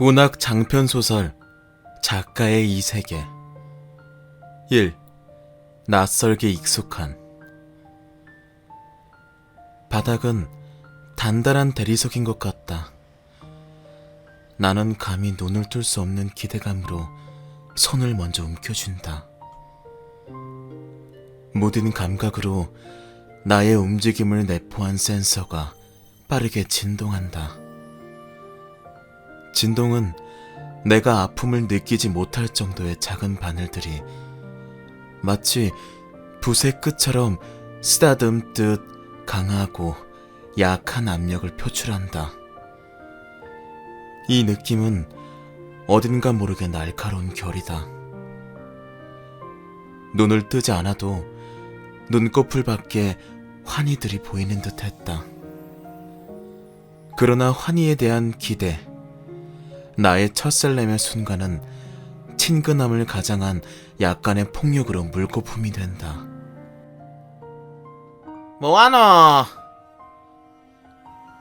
문학 장편 소설 작가의 이 세계 1. 낯설게 익숙한 바닥은 단단한 대리석인 것 같다. 나는 감히 눈을 뜰 수 없는 기대감으로 손을 먼저 움켜쥔다. 모든 감각으로 나의 움직임을 내포한 센서가 빠르게 진동한다. 진동은 내가 아픔을 느끼지 못할 정도의 작은 바늘들이 마치 붓의 끝처럼 쓰다듬듯 강하고 약한 압력을 표출한다. 이 느낌은 어딘가 모르게 날카로운 결이다. 눈을 뜨지 않아도 눈꺼풀 밖에 환희들이 보이는 듯 했다. 그러나 환희에 대한 기대, 나의 첫셀렘의 순간은 친근함을 가장한 약간의 폭력으로 물거품이 된다. 뭐하노?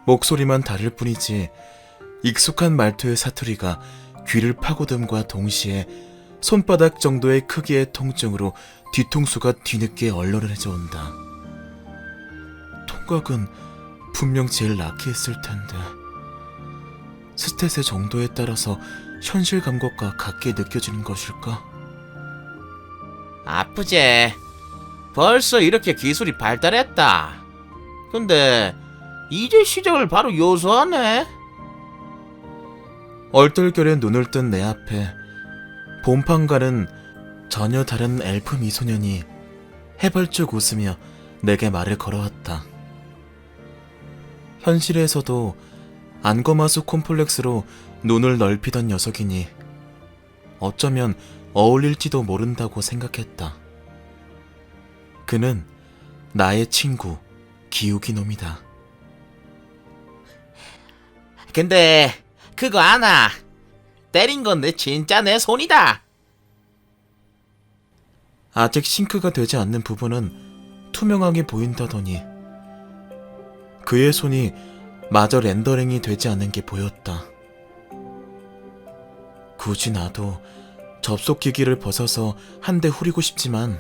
목소리만 다를 뿐이지 익숙한 말투의 사투리가 귀를 파고듦과 동시에 손바닥 정도의 크기의 통증으로 뒤통수가 뒤늦게 얼얼해져 온다. 통각은 분명 제일 낳게 했을 텐데 스탯의 정도에 따라서 현실감 것과 같게 느껴지는 것일까? 아프지? 벌써 이렇게 기술이 발달했다. 근데 이제 시작을 바로 요소하네. 얼떨결에 눈을 뜬 내 앞에 봄판과는 전혀 다른 엘프 미소년이 해벌쭉 웃으며 내게 말을 걸어왔다. 현실에서도 안검하수 콤플렉스로 눈을 넓히던 녀석이니 어쩌면 어울릴지도 모른다고 생각했다. 그는 나의 친구 기욱이 놈이다. 근데 그거 아나? 때린 건 내 진짜 내 손이다. 아직 싱크가 되지 않는 부분은 투명하게 보인다더니 그의 손이 마저 렌더링이 되지 않은 게 보였다. 굳이 나도 접속 기기를 벗어서 한 대 후리고 싶지만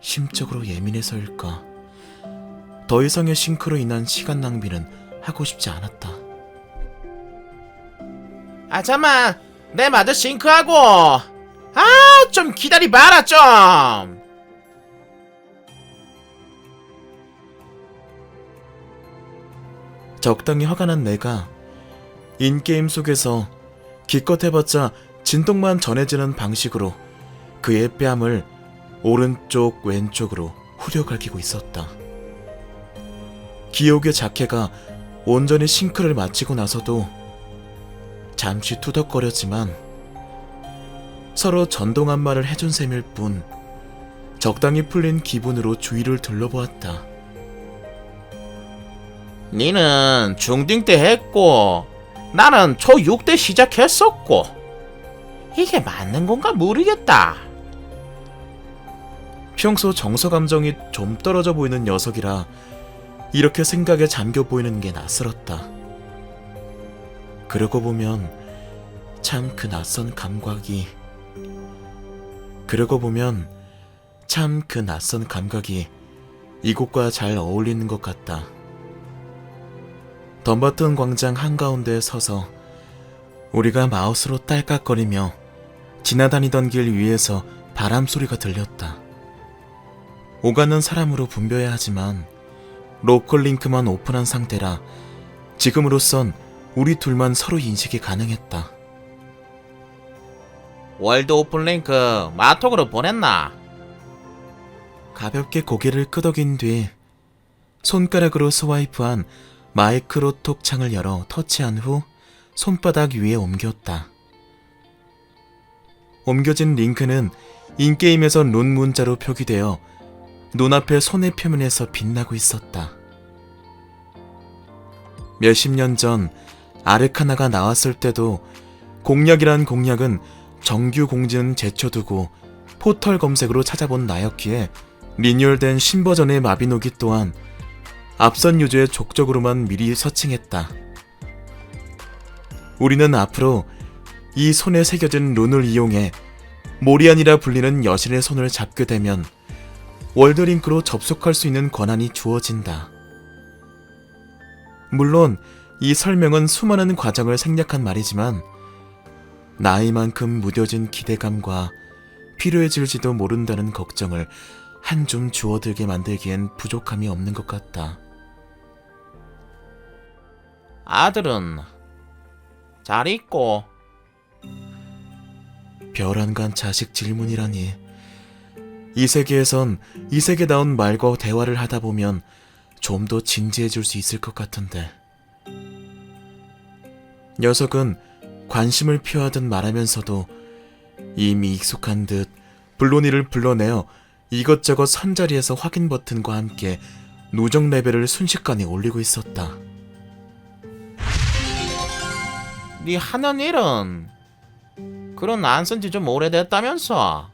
심적으로 예민해서일까 더 이상의 싱크로 인한 시간 낭비는 하고 싶지 않았다. 아 잠만, 내 마저 싱크하고. 아 좀 기다리봐라 좀. 적당히 화가 난 내가 인게임 속에서 기껏 해봤자 진동만 전해지는 방식으로 그의 뺨을 오른쪽 왼쪽으로 후려갈기고 있었다. 기옥의 자켓가 온전히 싱크를 마치고 나서도 잠시 투덕거렸지만 서로 전동한 말을 해준 셈일 뿐 적당히 풀린 기분으로 주위를 둘러보았다. 니는 중딩 때 했고 나는 초6 때 시작했었고 이게 맞는 건가 모르겠다. 평소 정서 감정이 좀 떨어져 보이는 녀석이라 이렇게 생각에 잠겨 보이는 게 낯설었다. 그러고 보면 참 그 낯선 감각이 그러고 보면 참 그 낯선 감각이 이곳과 잘 어울리는 것 같다. 덤버튼 광장 한가운데에 서서 우리가 마우스로 딸깍거리며 지나다니던 길 위에서 바람 소리가 들렸다. 오가는 사람으로 분벼야 하지만 로컬 링크만 오픈한 상태라 지금으로선 우리 둘만 서로 인식이 가능했다. 월드 오픈 링크 마톡으로 보냈나? 가볍게 고개를 끄덕인 뒤 손가락으로 스와이프한 마이크로 톡 창을 열어 터치한 후 손바닥 위에 옮겼다. 옮겨진 링크는 인게임에서 룬 문자로 표기되어 눈앞의 손의 표면에서 빛나고 있었다. 몇십 년 전 아르카나가 나왔을 때도 공략이란 공략은 정규 공지는 제쳐두고 포털 검색으로 찾아본 나였기에 리뉴얼된 신버전의 마비노기 또한 앞선 유저의 족적으로만 미리 서칭했다. 우리는 앞으로 이 손에 새겨진 룬을 이용해 모리안이라 불리는 여신의 손을 잡게 되면 월드링크로 접속할 수 있는 권한이 주어진다. 물론 이 설명은 수많은 과정을 생략한 말이지만 나이만큼 무뎌진 기대감과 필요해질지도 모른다는 걱정을 한줌 주워들게 만들기엔 부족함이 없는 것 같다. 아들은 잘 있고 별안간 자식 질문이라니. 이 세계에선 이 세계다운 말과 대화를 하다 보면 좀 더 진지해질 수 있을 것 같은데. 녀석은 관심을 표하듯 말하면서도 이미 익숙한 듯 블로니를 불러내어 이것저것 선자리에서 확인 버튼과 함께 누적 레벨을 순식간에 올리고 있었다. 네 하는 일은 그런 안 쓴 지 좀 오래됐다면서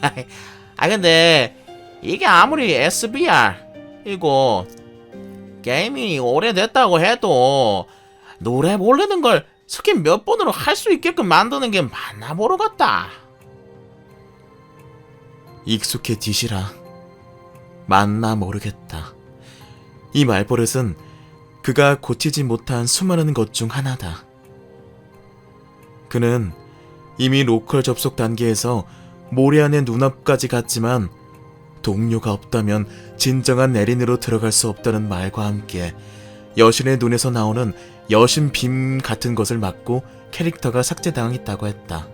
아 근데 이게 아무리 SBR 이고 게임이 오래됐다고 해도 노래 모르는 걸 스킨 몇 번으로 할 수 있게끔 만드는 게 맞나 모르겠다 익숙해지시라. 맞나 모르겠다. 이 말버릇은 그가 고치지 못한 수많은 것 중 하나다. 그는 이미 로컬 접속 단계에서 모래안의 눈앞까지 갔지만 동료가 없다면 진정한 에린으로 들어갈 수 없다는 말과 함께 여신의 눈에서 나오는 여신 빔 같은 것을 맞고 캐릭터가 삭제당했다고 했다.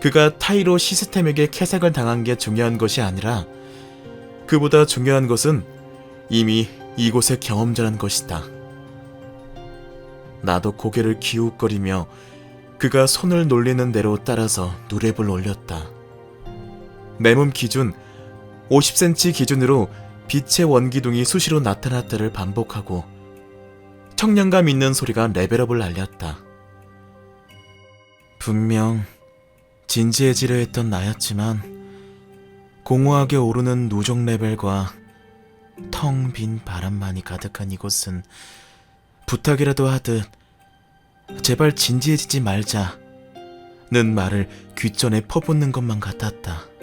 그가 타이로 시스템에게 캐색을 당한 게 중요한 것이 아니라 그보다 중요한 것은 이미 이곳의 경험자란 것이다. 나도 고개를 기웃거리며 그가 손을 놀리는 대로 따라서 누랩을 올렸다. 내 몸 기준 50cm 기준으로 빛의 원기둥이 수시로 나타났다를 반복하고 청량감 있는 소리가 레벨업을 알렸다. 분명 진지해지려 했던 나였지만 공허하게 오르는 누적 레벨과 텅 빈 바람만이 가득한 이곳은 부탁이라도 하듯 제발 진지해지지 말자는 말을 귓전에 퍼붓는 것만 같았다.